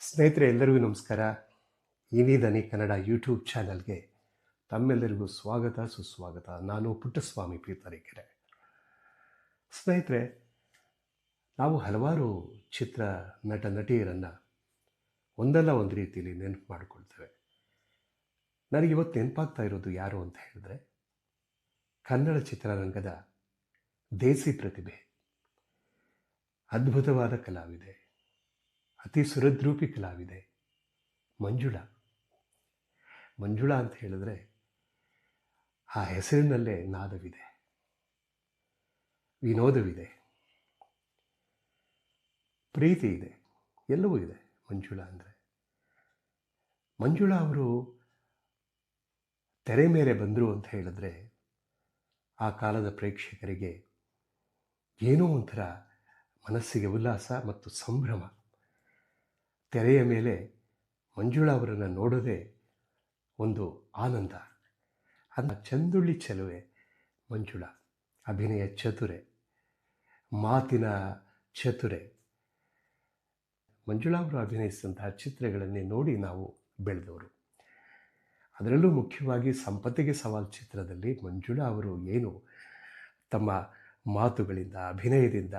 ಸ್ನೇಹಿತರೆ, ಎಲ್ಲರಿಗೂ ನಮಸ್ಕಾರ. ಇನಿದನಿ ಕನ್ನಡ ಯೂಟ್ಯೂಬ್ ಚಾನಲ್ಗೆ ತಮ್ಮೆಲ್ಲರಿಗೂ ಸ್ವಾಗತ, ಸುಸ್ವಾಗತ. ನಾನು ಪುಟ್ಟಸ್ವಾಮಿ ಪೀತರಿಕೆರೆ ಸ್ನೇಹಿತರೆ, ನಾವು ಹಲವಾರು ಚಿತ್ರ ನಟ, ನಟಿಯರನ್ನು ಒಂದಲ್ಲ ಒಂದು ರೀತಿಯಲ್ಲಿ ನೆನಪು ಮಾಡಿಕೊಳ್ತೇವೆ. ನನಗೆ ಇವತ್ತು ನೆನಪಾಗ್ತಾ ಇರೋದು ಯಾರು ಅಂತ ಹೇಳಿದ್ರೆ, ಕನ್ನಡ ಚಿತ್ರರಂಗದ ದೇಸಿ ಪ್ರತಿಭೆ. ಅದ್ಭುತವಾದ ಕಲಾವಿದೆ. ಅತಿ ಸುರದ್ರೂಪಿ ಕಲಾವಿದೆ ಮಂಜುಳಾ. ಮಂಜುಳಾ ಅಂತ ಹೇಳಿದ್ರೆ ಆ ಹೆಸರಿನಲ್ಲೇ ನಾದವಿದೆ. ವಿನೋದವಿದೆ. ಪ್ರೀತಿ ಇದೆ. ಎಲ್ಲವೂ ಇದೆ ಮಂಜುಳಾ ಅಂದರೆ. ಮಂಜುಳಾ ಅವರು ತೆರೆ ಮೇಲೆ ಬಂದರು ಅಂತ ಹೇಳಿದ್ರೆ ಆ ಕಾಲದ ಪ್ರೇಕ್ಷಕರಿಗೆ ಏನೋ ಒಂಥರ ಮನಸ್ಸಿಗೆ ಉಲ್ಲಾಸ ಮತ್ತು ಸಂಭ್ರಮ. ತೆರೆಯ ಮೇಲೆ ಮಂಜುಳಾ ಅವರನ್ನು ನೋಡೋದೇ ಒಂದು ಆನಂದ. ಅದನ್ನ ಚಂದುಳ್ಳಿ ಚೆಲುವೆ ಮಂಜುಳಾ, ಅಭಿನಯ ಚತುರೆ, ಮಾತಿನ ಚತುರೆ. ಮಂಜುಳಾ ಅವರು ಅಭಿನಯಿಸಿದಂತಹ ಚಿತ್ರಗಳನ್ನೇ ನೋಡಿ ನಾವು ಬೆಳೆದವರು. ಅದರಲ್ಲೂ ಮುಖ್ಯವಾಗಿ ಸಂಪತ್ತಿಗೆ ಸವಾಲ್ ಚಿತ್ರದಲ್ಲಿ ಮಂಜುಳಾ ಅವರು ಏನು ತಮ್ಮ ಮಾತುಗಳಿಂದ, ಅಭಿನಯದಿಂದ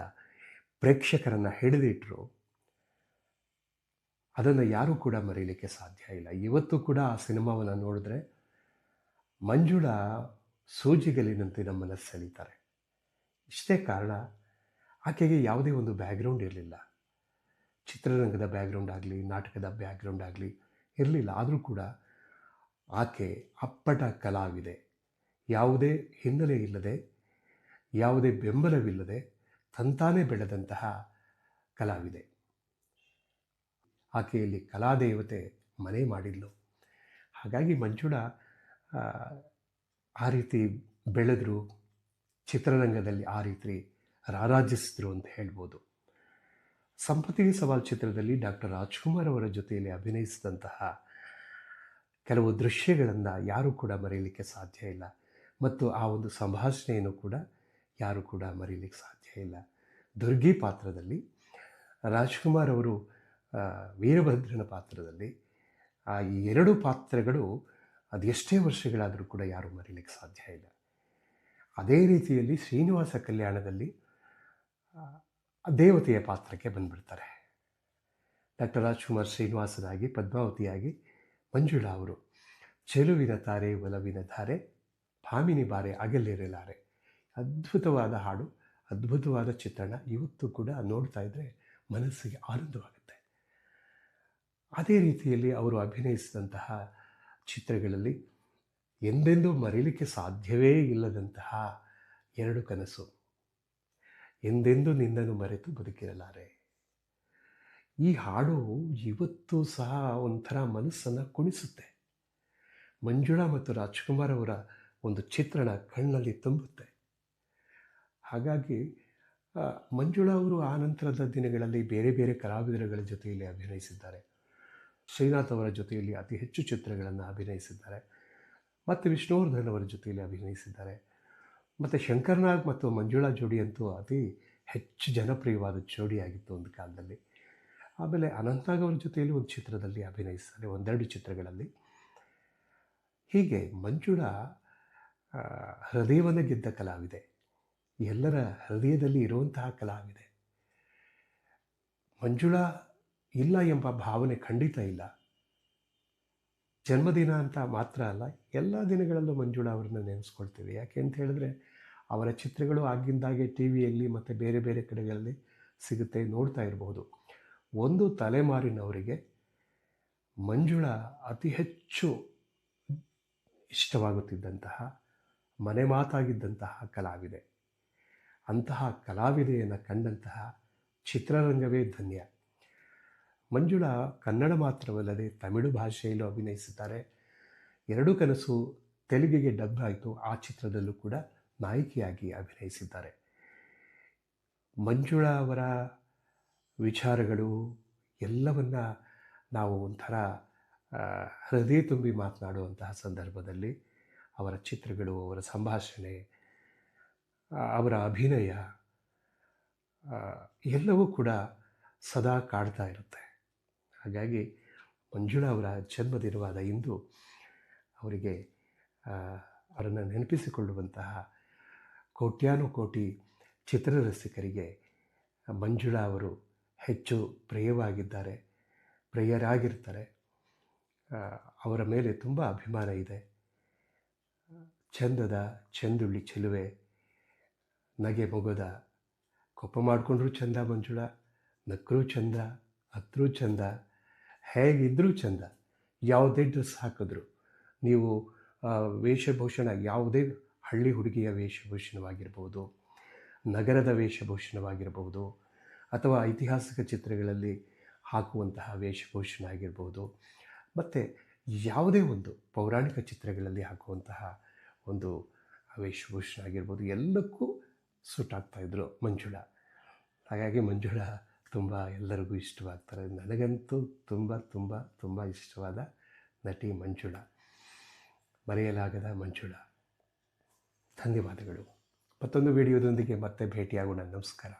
ಪ್ರೇಕ್ಷಕರನ್ನು ಹಿಡಿದಿಟ್ಟರು ಅದನ್ನು ಯಾರೂ ಕೂಡ ಮರೀಲಿಕ್ಕೆ ಸಾಧ್ಯ ಇಲ್ಲ. ಇವತ್ತು ಕೂಡ ಆ ಸಿನಿಮಾವನ್ನು ನೋಡಿದ್ರೆ ಮಂಜುಳ ಸೂಜಿಗಲಿನಂತೆ ನಮ್ಮನ್ನು ಸೆಳೀತಾರೆ. ಇಷ್ಟೇ ಕಾರಣ, ಆಕೆಗೆ ಯಾವುದೇ ಒಂದು ಬ್ಯಾಕ್ಗ್ರೌಂಡ್ ಇರಲಿಲ್ಲ. ಚಿತ್ರರಂಗದ ಬ್ಯಾಕ್ಗ್ರೌಂಡ್ ಆಗಲಿ, ನಾಟಕದ ಬ್ಯಾಕ್ಗ್ರೌಂಡ್ ಆಗಲಿ ಇರಲಿಲ್ಲ. ಆದರೂ ಕೂಡ ಆಕೆ ಅಪ್ಪಟ ಕಲಾವಿದೆ. ಯಾವುದೇ ಹಿನ್ನೆಲೆ ಇಲ್ಲದೆ, ಯಾವುದೇ ಬೆಂಬಲವಿಲ್ಲದೆ, ತಂತಾನೇ ಬೆಳೆದಂತಹ ಕಲಾವಿದೆ. ಆಕೆಯಲ್ಲಿ ಕಲಾದೇವತೆ ಮನೆ ಮಾಡಿದ್ಲು. ಹಾಗಾಗಿ ಮಂಜುಳ ಆ, ರೀತಿ ಬೆಳೆದ್ರು ಚಿತ್ರರಂಗದಲ್ಲಿ ಆ ರೀತಿ ರಾರಾಜಿಸಿದ್ರು ಅಂತ ಹೇಳ್ಬೋದು. ಸಂಪತ್ತಿಗೆ ಸವಾಲ್ ಚಿತ್ರದಲ್ಲಿ ಡಾಕ್ಟರ್ ರಾಜ್ಕುಮಾರ್ ಅವರ ಜೊತೆಯಲ್ಲಿ ಅಭಿನಯಿಸಿದಂತಹ ಕೆಲವು ದೃಶ್ಯಗಳನ್ನು ಯಾರೂ ಕೂಡ ಮರೆಯಲಿಕ್ಕೆ ಸಾಧ್ಯ ಇಲ್ಲ. ಮತ್ತು ಆ ಒಂದು ಸಂಭಾಷಣೆಯನ್ನು ಕೂಡ ಯಾರೂ ಕೂಡ ಮರೀಲಿಕ್ಕೆ ಸಾಧ್ಯ ಇಲ್ಲ. ದುರ್ಗಿ ಪಾತ್ರದಲ್ಲಿ ರಾಜ್ಕುಮಾರ್ ಅವರು ವೀರಭದ್ರನ ಪಾತ್ರದಲ್ಲಿ ಆ ಈ ಎರಡು ಪಾತ್ರಗಳು ಅದೆಷ್ಟೇ ವರ್ಷಗಳಾದರೂ ಕೂಡ ಯಾರೂ ಮರೀಲಿಕ್ಕೆ ಸಾಧ್ಯ ಇಲ್ಲ. ಅದೇ ರೀತಿಯಲ್ಲಿ ಶ್ರೀನಿವಾಸ ಕಲ್ಯಾಣದಲ್ಲಿ ದೇವತೆಯ ಪಾತ್ರಕ್ಕೆ ಬಂದುಬಿಡ್ತಾರೆ. ಡಾಕ್ಟರ್ ರಾಜ್ಕುಮಾರ್ ಶ್ರೀನಿವಾಸರಾಗಿ, ಪದ್ಮಾವತಿಯಾಗಿ ಮಂಜುಳಾ ಅವರು ಚೆಲುವಿನ ತಾರೆ, ಒಲವಿನ ಧಾರೆ ಭಾಮಿನಿ ಬಾರೆ ಅಗಲಿರಲಾರೆ ಅದ್ಭುತವಾದ ಹಾಡು, ಅದ್ಭುತವಾದ ಚಿತ್ರಣ. ಇವತ್ತು ಕೂಡ ನೋಡ್ತಾ ಇದ್ದರೆ ಮನಸ್ಸಿಗೆ ಆನಂದವಾಗುತ್ತೆ. ಅದೇ ರೀತಿಯಲ್ಲಿ ಅವರು ಅಭಿನಯಿಸಿದಂತಹ ಚಿತ್ರಗಳಲ್ಲಿ ಎಂದೆಂದೂ ಮರೀಲಿಕ್ಕೆ ಸಾಧ್ಯವೇ ಇಲ್ಲದಂತಹ ಎರಡು ಕನಸು. ಎಂದೆಂದೂ ನಿನ್ನನ್ನು ಮರೆತು ಬದುಕಿರಲಾರೆ. ಈ ಹಾಡು ಇವತ್ತು ಸಹ ಒಂಥರ ಮನಸ್ಸನ್ನು ಕುಣಿಸುತ್ತೆ. ಮಂಜುಳಾ ಮತ್ತು ರಾಜ್ಕುಮಾರ್ ಅವರ ಒಂದು ಚಿತ್ರಣ ಕಣ್ಣಲ್ಲಿ ತುಂಬುತ್ತೆ. ಹಾಗಾಗಿ ಮಂಜುಳಾ ಅವರು ಆ ನಂತರದ ದಿನಗಳಲ್ಲಿ ಬೇರೆ ಬೇರೆ ಕಲಾವಿದರುಗಳ ಜೊತೆಯಲ್ಲಿ ಅಭಿನಯಿಸಿದ್ದಾರೆ. ಶ್ರೀನಾಥ್ ಅವರ ಜೊತೆಯಲ್ಲಿ ಅತಿ ಹೆಚ್ಚು ಚಿತ್ರಗಳನ್ನು ಅಭಿನಯಿಸಿದ್ದಾರೆ. ಮತ್ತು ವಿಷ್ಣುವರ್ಧನ್ ಅವರ ಜೊತೆಯಲ್ಲಿ ಅಭಿನಯಿಸಿದ್ದಾರೆ. ಮತ್ತು ಶಂಕರ್ನಾಗ್ ಮತ್ತು ಮಂಜುಳಾ ಜೋಡಿ ಅಂತೂ ಅತಿ ಹೆಚ್ಚು ಜನಪ್ರಿಯವಾದ ಜೋಡಿಯಾಗಿತ್ತು ಒಂದು ಕಾಲದಲ್ಲಿ. ಆಮೇಲೆ ಅನಂತಾಗ್ ಅವರ ಜೊತೆಯಲ್ಲಿ ಒಂದು ಚಿತ್ರದಲ್ಲಿ ಅಭಿನಯಿಸ್ತಾರೆ, ಒಂದೆರಡು ಚಿತ್ರಗಳಲ್ಲಿ. ಹೀಗೆ ಮಂಜುಳಾ ಹೃದಯವನ್ನು ಗೆದ್ದ ಕಲಾವಿದೆ. ಎಲ್ಲರ ಹೃದಯದಲ್ಲಿ ಇರುವಂತಹ ಕಲಾವಿದೆ. ಮಂಜುಳಾ ಇಲ್ಲ ಎಂಬ ಭಾವನೆ ಖಂಡಿತ ಇಲ್ಲ. ಜನ್ಮದಿನ ಅಂತ ಮಾತ್ರ ಅಲ್ಲ, ಎಲ್ಲ ದಿನಗಳಲ್ಲೂ ಮಂಜುಳಾ ಅವರನ್ನು ನೆನೆಸ್ಕೊಳ್ತೀವಿ. ಯಾಕೆ ಅಂತ ಹೇಳಿದ್ರೆ, ಅವರ ಚಿತ್ರಗಳು ಆಗಿಂದಾಗೆ ಟಿ ವಿಯಲ್ಲಿ ಮತ್ತು ಬೇರೆ ಬೇರೆ ಕಡೆಗಳಲ್ಲಿ ಸಿಗುತ್ತೆ, ನೋಡ್ತಾ ಇರಬಹುದು ಒಂದು ತಲೆಮಾರಿನವರಿಗೆ ಮಂಜುಳಾ ಅತಿ ಹೆಚ್ಚು ಇಷ್ಟವಾಗುತ್ತಿದ್ದಂತಹ, ಮನೆ ಮಾತಾಗಿದ್ದಂತಹ ಕಲಾವಿದೆ. ಅಂತಹ ಕಲಾವಿದೆಯನ್ನು ಕಂಡಂತಹ ಚಿತ್ರರಂಗವೇ ಧನ್ಯ. ಮಂಜುಳಾ ಕನ್ನಡ ಮಾತ್ರವಲ್ಲದೆ ತಮಿಳು ಭಾಷೆಯಲ್ಲೂ ಅಭಿನಯಿಸಿದ್ದಾರೆ. ಎರಡು ಕನಸು ತೆಲುಗಿಗೆ ಡಬ್ ಆಯಿತು. ಆ ಚಿತ್ರದಲ್ಲೂ ಕೂಡ ನಾಯಕಿಯಾಗಿ ಅಭಿನಯಿಸಿದ್ದಾರೆ. ಮಂಜುಳಾ ಅವರ ವಿಚಾರಗಳು ಎಲ್ಲವನ್ನ ನಾವು ಒಂಥರ ಹೃದಯ ತುಂಬಿ ಮಾತನಾಡುವಂತಹ ಸಂದರ್ಭದಲ್ಲಿ ಅವರ ಚಿತ್ರಗಳು, ಅವರ ಸಂಭಾಷಣೆ ಅವರ ಅಭಿನಯ ಎಲ್ಲವೂ ಕೂಡ ಸದಾ ಕಾಡ್ತಾ ಇರುತ್ತೆ. ಹಾಗಾಗಿ ಮಂಜುಳಾ ಅವರ ಜನ್ಮದಿನವಾದ ಇಂದು ಅವರಿಗೆ ಅವರನ್ನು ನೆನಪಿಸಿಕೊಳ್ಳುವಂತಹ ಕೋಟ್ಯಾನು ಕೋಟಿ ಚಿತ್ರರಸಿಕರಿಗೆ ಮಂಜುಳಾ ಅವರು ಹೆಚ್ಚು ಪ್ರಿಯವಾಗಿದ್ದಾರೆ, ಪ್ರಿಯರಾಗಿರ್ತಾರೆ. ಅವರ ಮೇಲೆ ತುಂಬ ಅಭಿಮಾನ ಇದೆ. ಚಂದದ ಚಂದುಳ್ಳಿ ಚೆಲುವೆ, ನಗೆ ಮೊಗದ, ಕೊಪ್ಪ ಮಾಡಿಕೊಂಡ್ರೂ ಚಂದ ಮಂಜುಳ ನಕ್ಕರೂ ಚಂದ ಹತ್ರೂ ಚಂದ. ಹೇಗಿದ್ದರೂ ಚಂದ. ಯಾವುದೇ ಡ್ರೆಸ್ ಹಾಕಿದ್ರು. ನೀವು ವೇಷಭೂಷಣ, ಯಾವುದೇ ಹಳ್ಳಿ ಹುಡುಗಿಯ ವೇಷಭೂಷಣವಾಗಿರ್ಬೋದು, ನಗರದ ವೇಷಭೂಷಣವಾಗಿರ್ಬೋದು, ಅಥವಾ ಐತಿಹಾಸಿಕ ಚಿತ್ರಗಳಲ್ಲಿ ಹಾಕುವಂತಹ ವೇಷಭೂಷಣ ಆಗಿರ್ಬೋದು, ಮತ್ತು ಯಾವುದೇ ಒಂದು ಪೌರಾಣಿಕ ಚಿತ್ರಗಳಲ್ಲಿ ಹಾಕುವಂತಹ ಒಂದು ವೇಷಭೂಷಣ ಆಗಿರ್ಬೋದು, ಎಲ್ಲಕ್ಕೂ ಸೂಟ್ ಆಗ್ತಾಯಿದ್ರು ಮಂಜುಳ. ಹಾಗಾಗಿ ಮಂಜುಳಾ ತುಂಬ ಎಲ್ಲರಿಗೂ ಇಷ್ಟವಾಗ್ತಾರೆ. ನನಗಂತೂ ತುಂಬ ತುಂಬ ತುಂಬ ಇಷ್ಟವಾದ ನಟಿ ಮಂಜುಳ. ಮರೆಯಲಾಗದ ಮಂಜುಳ. ಧನ್ಯವಾದಗಳು. ಮತ್ತೊಂದು ವಿಡಿಯೋದೊಂದಿಗೆ ಮತ್ತೆ ಭೇಟಿಯಾಗೋಣ. ನಮಸ್ಕಾರ.